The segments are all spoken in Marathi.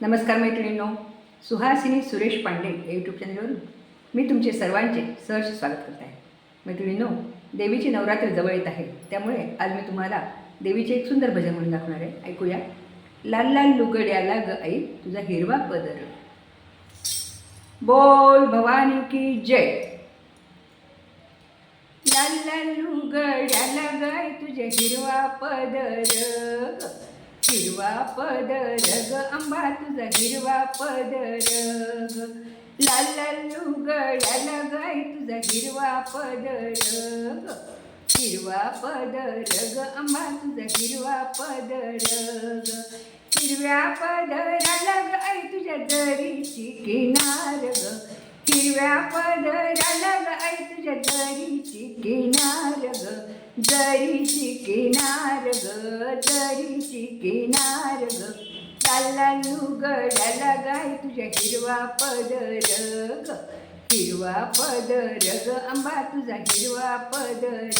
नमस्कार मैत्रिणींनो सुहासिनी सुरेश पांडे या यूट्यूब चॅनलवरून मी तुमचे सर्वांचे सहर्ष स्वागत करत आहे. मैत्रिणींनो देवीची नवरात्र जवळ येत आहे त्यामुळे आज मी तुम्हाला देवीचे एक सुंदर भजन म्हणून दाखवणार आहे. ऐकूया. लाल लाल लुगड्याला ग आई तुझा हिरवा पदर. बोल भवानी की जय. लाल लाल लुगड्याला गाय तुझ्या हिरवा पदर. हिरवा पदर ग आंबा तुझा हिरवा पदर ग लाल लाल लुगड्याला गाय तुझा हिरवा पदर ग हिरवा पदर ग आंबा तुझा हिरवा पदर ग हिरव्या पदराला ग आई तुझ्या दरीची किनार ग. हिरव्या पदराला ग आई तुझ्या दरी किनार ग दरीची किनार ग दरीची किनार ग. चालला लुगडाला गाय तुझ्या हिरवा पदर ग. हिरवा पदर ग आंबा तुझा हिरवा पदर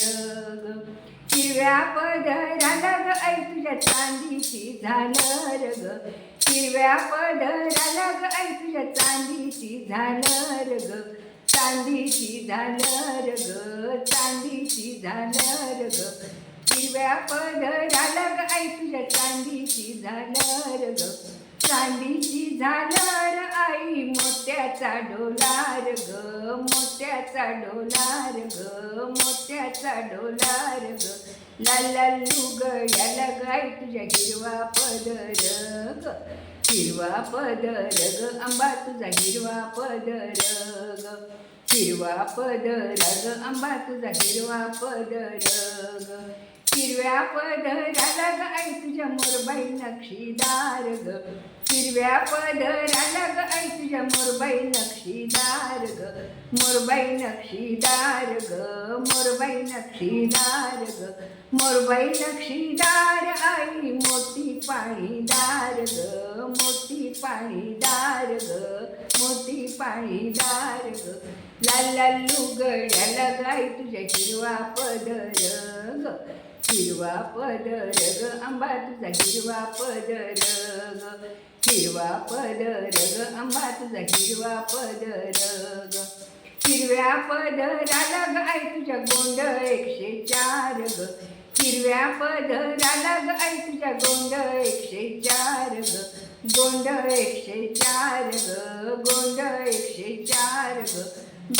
ग. हिरव्या पदराला ग आई तुझ्या चांदीची झालर ग. हिरव्या पदराला ग आई तुझ्या चांदीची झालर ग. चांदीची झालं ग चांदीची झालं ग. हिरव्या पदराला ग आई तुझ्या चांदीची झालं ग. चांदीची झालं आई मोत्याचा डोलार ग मोत्याचा डोलार ग मोत्याचा डोलार ग. लाल लाल लुगड्याला गाय तुझ्या हिरवा पदर ग. हिरवा पदर ग आंबा तुझा हिरवा पदर ग हिरवा पदर ग आंबा तुझा हिरवा पदर ग हिरव्या पदराला ग आई तुझ्या मोरबाई नक्षीदार ग हिरव्या पदराला ग आई तुझ्या मोरबाई नक्षीदार ग. मोरबाई नक्षीदार ग मोरबाई नक्षीदार ग. मोरबाई नक्षीदार आई मोती पाणीदार ग. मोती पाणीदार ग मोती पाणीदार ग. लाल लाल लुगड्याला गाय तुझ्या हिरवा पदर ग. हिरवा पदर ग आंबा तुझा हिरवा पदर ग हिरवा पदर ग आंबा तुझा हिरवा पदर ग हिरव्या पदराला ग आई तुझ्या गोंड एकशे चार ग. हिरव्या पदराला ग आई तुझ्या गोंड एकशे चार ग. गोंड एकशे चार ग गोंड एकशे चार ग.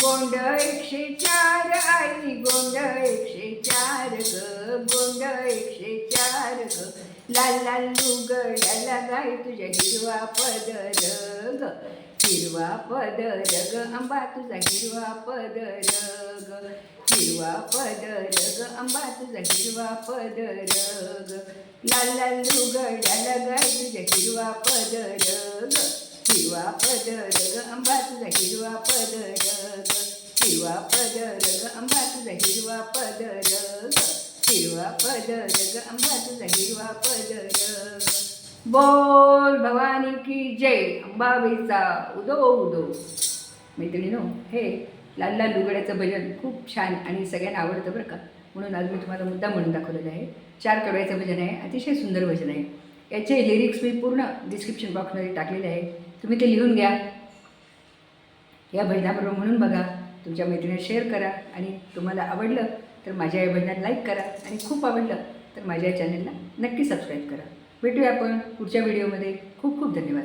गोंड एकशे चार आई गोंड एकशे चार लाल लाल लुगड्याला गाय तुझ्या हिरवा पदर ग हिरवा पदर ग आंबा तुझा हिरवा पदर ग हिरवा पदर ग आंबा तुझा हिरवा पदर ग लाल लाल लुगड्याला गाय तुझ्या हिरवा पदर ग हिरवा पदर ग आंबा तुझा हिरवा पदर ग हिरवा पदर ग आंबा तुझा हिरवा पदर ग हिरवा पदर ग आंबा तुझा हिरवा पदर बोल भवानी की जय अंबाबाईचा. उदो उदो. मैत्रिणीनो हे लाल लाल लुगड्याचं भजन खूप छान आणि सगळ्यांना आवडतं बरं का. म्हणून आज मी तुम्हाला मुद्दा म्हणून दाखवलेलं आहे. चार कडव्याचं भजन आहे अतिशय सुंदर भजन आहे. याचे लिरिक्स मी पूर्ण डिस्क्रिप्शन बॉक्समध्ये टाकलेले आहे. तुम्ही ते लिहून घ्या. या भजनाबरोबर म्हणून बघा. तुमच्या मैत्रिणीला शेअर करा आणि तुम्हाला आवडलं तर माझ्या या भजनात लाईक करा आणि खूप आवडलं तर माझ्या या चॅनलला नक्की सबस्क्राईब करा. भेटूया आपण पुढच्या व्हिडिओमध्ये खूप खूप धन्यवाद.